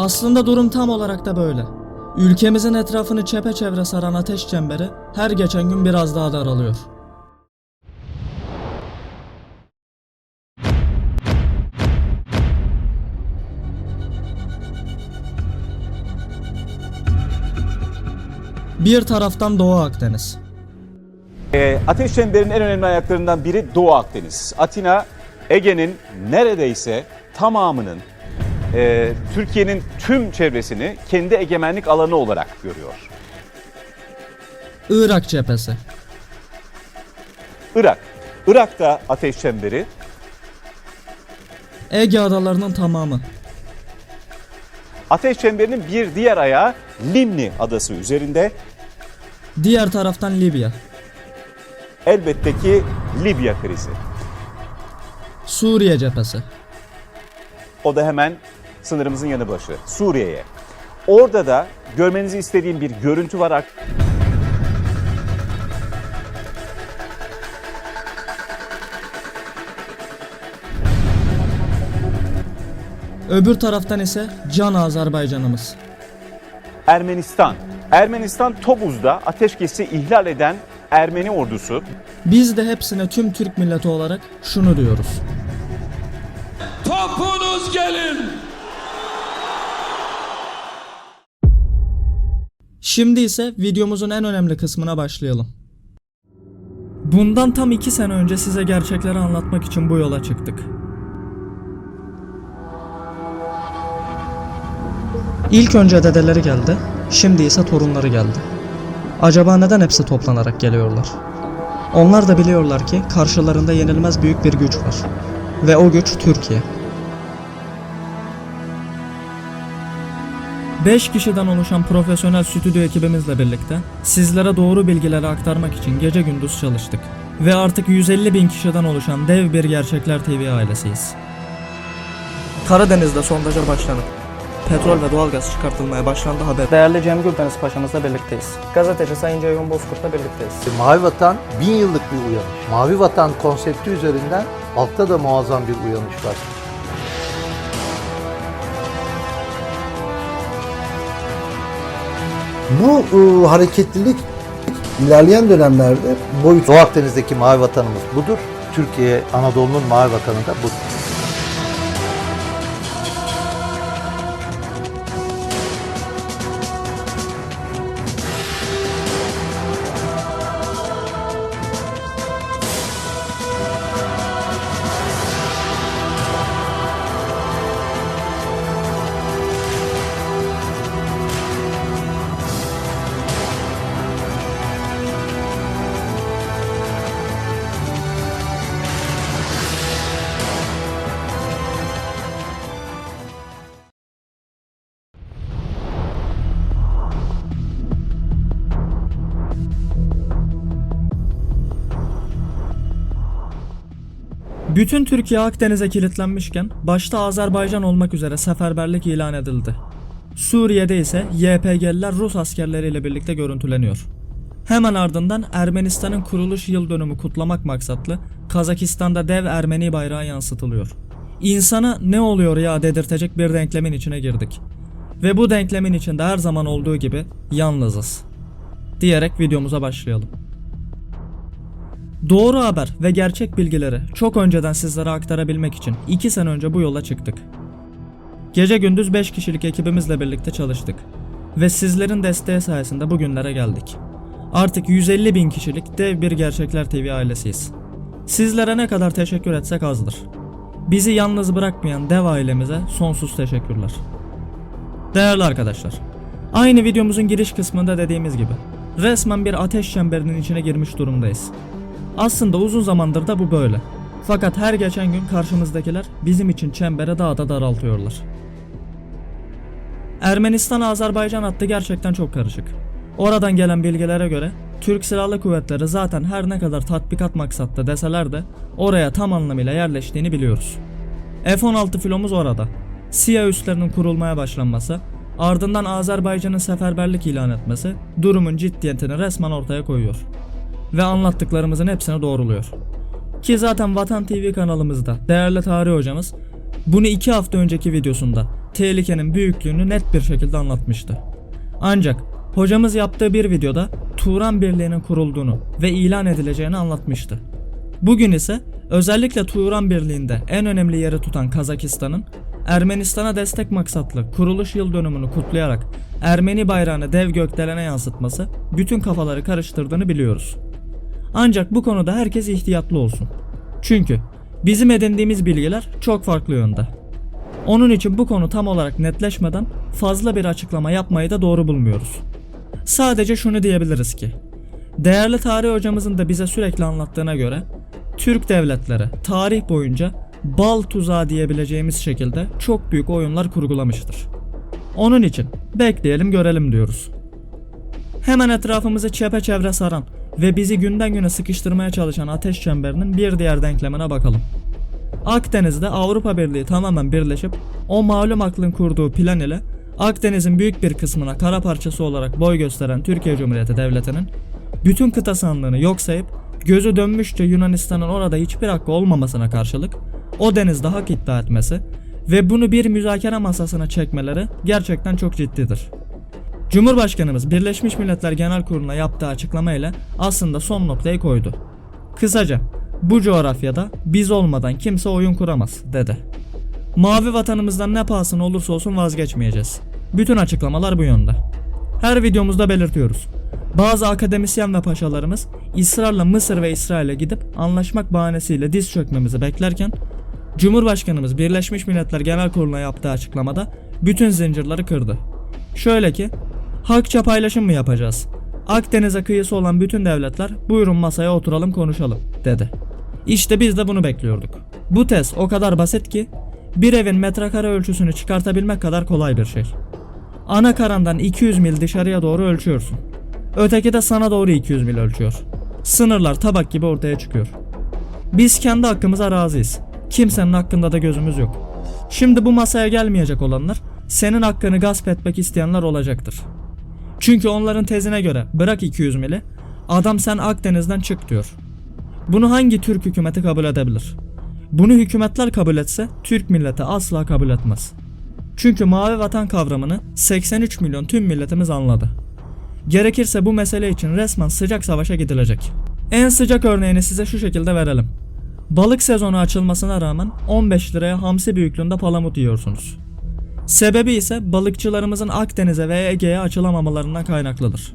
Aslında durum tam olarak da böyle. Ülkemizin etrafını çepeçevre saran ateş çemberi her geçen gün biraz daha daralıyor. Bir taraftan Doğu Akdeniz, Ee, Ateş Çemberi'nin en önemli ayaklarından biri Doğu Akdeniz. Atina, Ege'nin neredeyse tamamının, e, Türkiye'nin tüm çevresini kendi egemenlik alanı olarak görüyor. Irak cephesi, Irak, Irak'ta Ateş Çemberi, Ege adalarının tamamı, Ateş Çemberi'nin bir diğer ayağı Limni adası üzerinde. Diğer taraftan Libya, elbette ki Libya krizi. Suriye cephesi, O da hemen sınırımızın yanı başı Suriye'ye. Orada da görmenizi istediğim bir görüntü var. öbür taraftan ise Can Azerbaycanımız. Ermenistan. Ermenistan Tobuz'da ateşkesi ihlal eden Ermeni ordusu Biz de hepsine tüm Türk milleti olarak şunu diyoruz. Topunuz gelin. Şimdi ise videomuzun en önemli kısmına başlayalım. Bundan tam iki sene önce size gerçekleri anlatmak için bu yola çıktık. İlk önce dedeleri geldi, şimdi ise torunları geldi. Acaba neden hepsi toplanarak geliyorlar? Onlar da biliyorlar ki karşılarında yenilmez büyük bir güç var. Ve o güç Türkiye. 5 kişiden oluşan profesyonel stüdyo ekibimizle birlikte sizlere doğru bilgileri aktarmak için gece gündüz çalıştık. Ve artık 150 bin kişiden oluşan dev bir Gerçekler TV ailesiyiz. Karadeniz'de sondaja başlanıp petrol ve doğalgaz çıkartılmaya başlandı haber. Değerli Cem Güldeniz Paşa'mızla birlikteyiz. Gazeteci Sayın Ceyhun Bozkurt'la birlikteyiz. Mavi Vatan bin yıllık bir uyanış. Mavi Vatan konsepti üzerinden altta da muazzam bir uyanış var. Bu e, hareketlilik ilerleyen dönemlerde boyut Doğu Akdeniz'deki Mavi Vatanımız budur. Türkiye, Anadolu'nun Mavi Vatanı da budur. Bütün Türkiye Akdeniz'e kilitlenmişken başta Azerbaycan olmak üzere seferberlik ilan edildi. Suriye'de ise YPG'liler Rus askerleriyle birlikte görüntüleniyor. Hemen ardından Ermenistan'ın kuruluş yıl dönümü kutlamak maksatlı Kazakistan'da dev Ermeni bayrağı yansıtılıyor. İnsana ne oluyor ya dedirtecek bir denklemin içine girdik. Ve bu denklemin içinde her zaman olduğu gibi yalnızız. Diyerek videomuza başlayalım. Doğru haber ve gerçek bilgileri çok önceden sizlere aktarabilmek için 2 sene önce bu yola çıktık. Gece gündüz 5 kişilik ekibimizle birlikte çalıştık. Ve sizlerin desteği sayesinde bugünlere geldik. Artık 150 bin kişilik dev bir Gerçekler TV ailesiyiz. Sizlere ne kadar teşekkür etsek azdır. Bizi yalnız bırakmayan dev ailemize sonsuz teşekkürler. Değerli arkadaşlar, aynı videomuzun giriş kısmında dediğimiz gibi resmen bir ateş çemberinin içine girmiş durumdayız. Aslında uzun zamandır da bu böyle. Fakat her geçen gün karşımızdakiler bizim için çembere daha da daraltıyorlar. Ermenistan-Azerbaycan hattı gerçekten çok karışık. Oradan gelen bilgilere göre Türk Silahlı Kuvvetleri zaten her ne kadar tatbikat maksatlı deseler de oraya tam anlamıyla yerleştiğini biliyoruz. F-16 filomuz orada. SİHA üslerinin kurulmaya başlanması, ardından Azerbaycan'ın seferberlik ilan etmesi durumun ciddiyetini resmen ortaya koyuyor ve anlattıklarımızın hepsini doğruluyor. Ki zaten Vatan TV kanalımızda değerli tarih hocamız bunu iki hafta önceki videosunda tehlikenin büyüklüğünü net bir şekilde anlatmıştı. Ancak hocamız yaptığı bir videoda Turan Birliği'nin kurulduğunu ve ilan edileceğini anlatmıştı. Bugün ise özellikle Turan Birliği'nde en önemli yeri tutan Kazakistan'ın Ermenistan'a destek maksatlı kuruluş yıl dönümünü kutlayarak Ermeni bayrağını dev gökdelene yansıtması bütün kafaları karıştırdığını biliyoruz. Ancak bu konuda herkes ihtiyatlı olsun. Çünkü bizim edindiğimiz bilgiler çok farklı yönde. Onun için bu konu tam olarak netleşmeden fazla bir açıklama yapmayı da doğru bulmuyoruz. Sadece şunu diyebiliriz ki, değerli tarih hocamızın da bize sürekli anlattığına göre Türk devletleri tarih boyunca bal tuzağı diyebileceğimiz şekilde çok büyük oyunlar kurgulamıştır. Onun için bekleyelim görelim diyoruz. Hemen etrafımızı çepeçevre saran ve bizi günden güne sıkıştırmaya çalışan ateş çemberinin bir diğer denklemine bakalım. Akdeniz'de Avrupa Birliği tamamen birleşip o malum aklın kurduğu plan ile Akdeniz'in büyük bir kısmına kara parçası olarak boy gösteren Türkiye Cumhuriyeti Devleti'nin bütün kıta sahanlığını yok sayıp gözü dönmüşçe Yunanistan'ın orada hiçbir hakkı olmamasına karşılık o denizde hak iddia etmesi ve bunu bir müzakere masasına çekmeleri gerçekten çok ciddidir. Cumhurbaşkanımız Birleşmiş Milletler Genel Kurulu'na yaptığı açıklama ile aslında son noktayı koydu. Kısaca bu coğrafyada biz olmadan kimse oyun kuramaz dedi. Mavi vatanımızdan ne pahasına olursa olsun vazgeçmeyeceğiz. Bütün açıklamalar bu yönde. Her videomuzda belirtiyoruz. Bazı akademisyen ve paşalarımız ısrarla Mısır ve İsrail'e gidip anlaşmak bahanesiyle diz çökmemizi beklerken Cumhurbaşkanımız Birleşmiş Milletler Genel Kurulu'na yaptığı açıklamada bütün zincirleri kırdı. Şöyle ki, hakça paylaşım mı yapacağız? Akdeniz'e kıyısı olan bütün devletler buyurun masaya oturalım konuşalım dedi. İşte biz de bunu bekliyorduk. Bu test o kadar basit ki bir evin metrekare ölçüsünü çıkartabilmek kadar kolay bir şey. Ana karandan 200 mil dışarıya doğru ölçüyorsun. Öteki de sana doğru 200 mil ölçüyor. Sınırlar tabak gibi ortaya çıkıyor. Biz kendi hakkımıza razıyız. Kimsenin hakkında da gözümüz yok. Şimdi bu masaya gelmeyecek olanlar senin hakkını gasp etmek isteyenler olacaktır. Çünkü onların tezine göre bırak 200 mili adam sen Akdeniz'den çık diyor. Bunu hangi Türk hükümeti kabul edebilir? Bunu hükümetler kabul etse Türk milleti asla kabul etmez. Çünkü mavi vatan kavramını 83 milyon tüm milletimiz anladı. Gerekirse bu mesele için resmen sıcak savaşa gidilecek. En sıcak örneğini size şu şekilde verelim. Balık sezonu açılmasına rağmen 15 liraya hamsi büyüklüğünde palamut yiyorsunuz. Sebebi ise balıkçılarımızın Akdeniz'e ve Ege'ye açılamamalarından kaynaklıdır.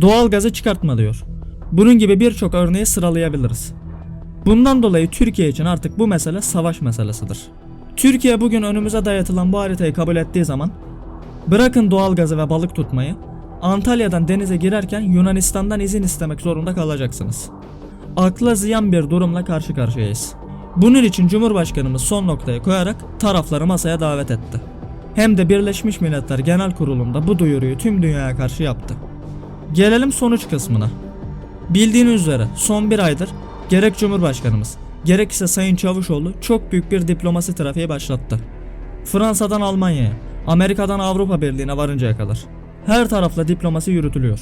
Doğal gazı çıkartma diyor. Bunun gibi birçok örneği sıralayabiliriz. Bundan dolayı Türkiye için artık bu mesele savaş meselesidir. Türkiye bugün önümüze dayatılan bu haritayı kabul ettiği zaman bırakın doğal gazı ve balık tutmayı Antalya'dan denize girerken Yunanistan'dan izin istemek zorunda kalacaksınız. Akla ziyan bir durumla karşı karşıyayız. Bunun için Cumhurbaşkanımız son noktaya koyarak tarafları masaya davet etti. Hem de Birleşmiş Milletler Genel Kurulu'nda bu duyuruyu tüm dünyaya karşı yaptı. Gelelim sonuç kısmına. Bildiğiniz üzere son bir aydır gerek Cumhurbaşkanımız gerekse Sayın Çavuşoğlu çok büyük bir diplomasi trafiği başlattı. Fransa'dan Almanya'ya, Amerika'dan Avrupa Birliği'ne varıncaya kadar. Her tarafla diplomasi yürütülüyor.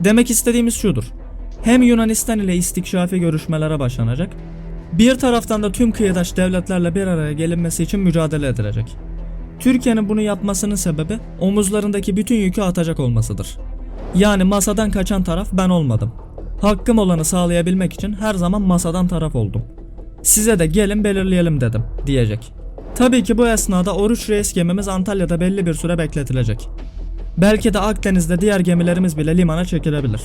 Demek istediğimiz şudur. Hem Yunanistan ile istikşafi görüşmelere başlanacak, bir taraftan da tüm kıyıdaş devletlerle bir araya gelinmesi için mücadele edilecek. Türkiye'nin bunu yapmasının sebebi omuzlarındaki bütün yükü atacak olmasıdır. Yani masadan kaçan taraf ben olmadım. Hakkım olanı sağlayabilmek için her zaman masadan taraf oldum. Size de gelin belirleyelim dedim diyecek. Tabii ki bu esnada Oruç Reis gemimiz Antalya'da belli bir süre bekletilecek. Belki de Akdeniz'de diğer gemilerimiz bile limana çekilebilir.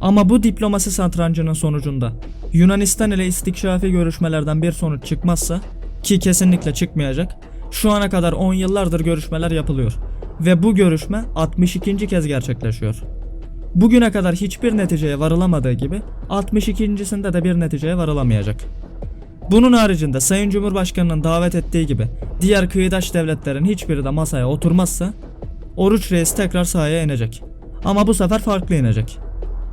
Ama bu diplomasi satrancının sonucunda Yunanistan ile istikşafi görüşmelerden bir sonuç çıkmazsa ki kesinlikle çıkmayacak. Şu ana kadar 10 yıllardır görüşmeler yapılıyor ve bu görüşme 62. kez gerçekleşiyor. Bugüne kadar hiçbir neticeye varılamadığı gibi 62.sinde de bir neticeye varılamayacak. Bunun haricinde Sayın Cumhurbaşkanı'nın davet ettiği gibi diğer kıyıdaş devletlerin hiçbiri de masaya oturmazsa Oruç Reis tekrar sahaya inecek. Ama bu sefer farklı inecek.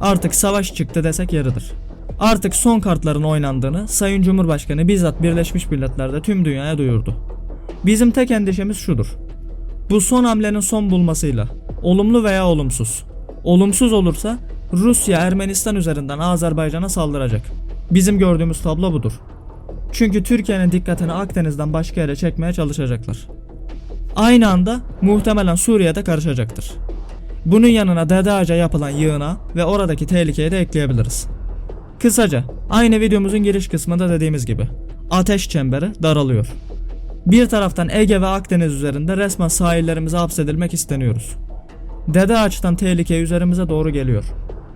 Artık savaş çıktı desek yeridir. Artık son kartların oynandığını Sayın Cumhurbaşkanı bizzat Birleşmiş Milletler'de tüm dünyaya duyurdu. Bizim tek endişemiz şudur. Bu son hamlenin son bulmasıyla olumlu veya olumsuz. Olumsuz olursa Rusya Ermenistan üzerinden Azerbaycan'a saldıracak. Bizim gördüğümüz tablo budur. Çünkü Türkiye'nin dikkatini Akdeniz'den başka yere çekmeye çalışacaklar. aynı anda muhtemelen Suriye'de karışacaktır. Bunun yanına Dede Ağaca yapılan yığına ve oradaki tehlikeyi de ekleyebiliriz. Kısaca aynı videomuzun giriş kısmında dediğimiz gibi ateş çemberi daralıyor. Bir taraftan Ege ve Akdeniz üzerinde resmen sahillerimize hapsedilmek isteniyoruz. Dede Ağaç'tan tehlike üzerimize doğru geliyor.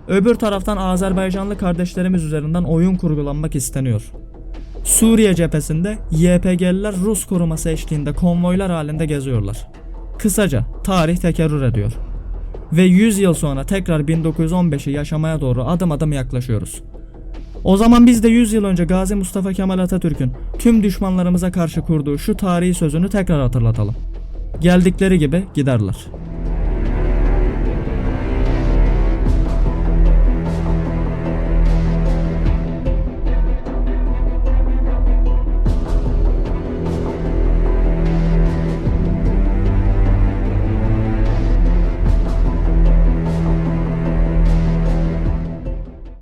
Öbür taraftan Azerbaycanlı kardeşlerimiz üzerinden oyun kurgulanmak isteniyor. Suriye cephesinde YPG'liler Rus koruması eşliğinde konvoylar halinde geziyorlar. Kısaca tarih tekerrür ediyor. Ve 100 yıl sonra tekrar 1915'i yaşamaya doğru adım adım yaklaşıyoruz. O zaman biz de 100 yıl önce Gazi Mustafa Kemal Atatürk'ün tüm düşmanlarımıza karşı kurduğu şu tarihi sözünü tekrar hatırlatalım. Geldikleri gibi giderler.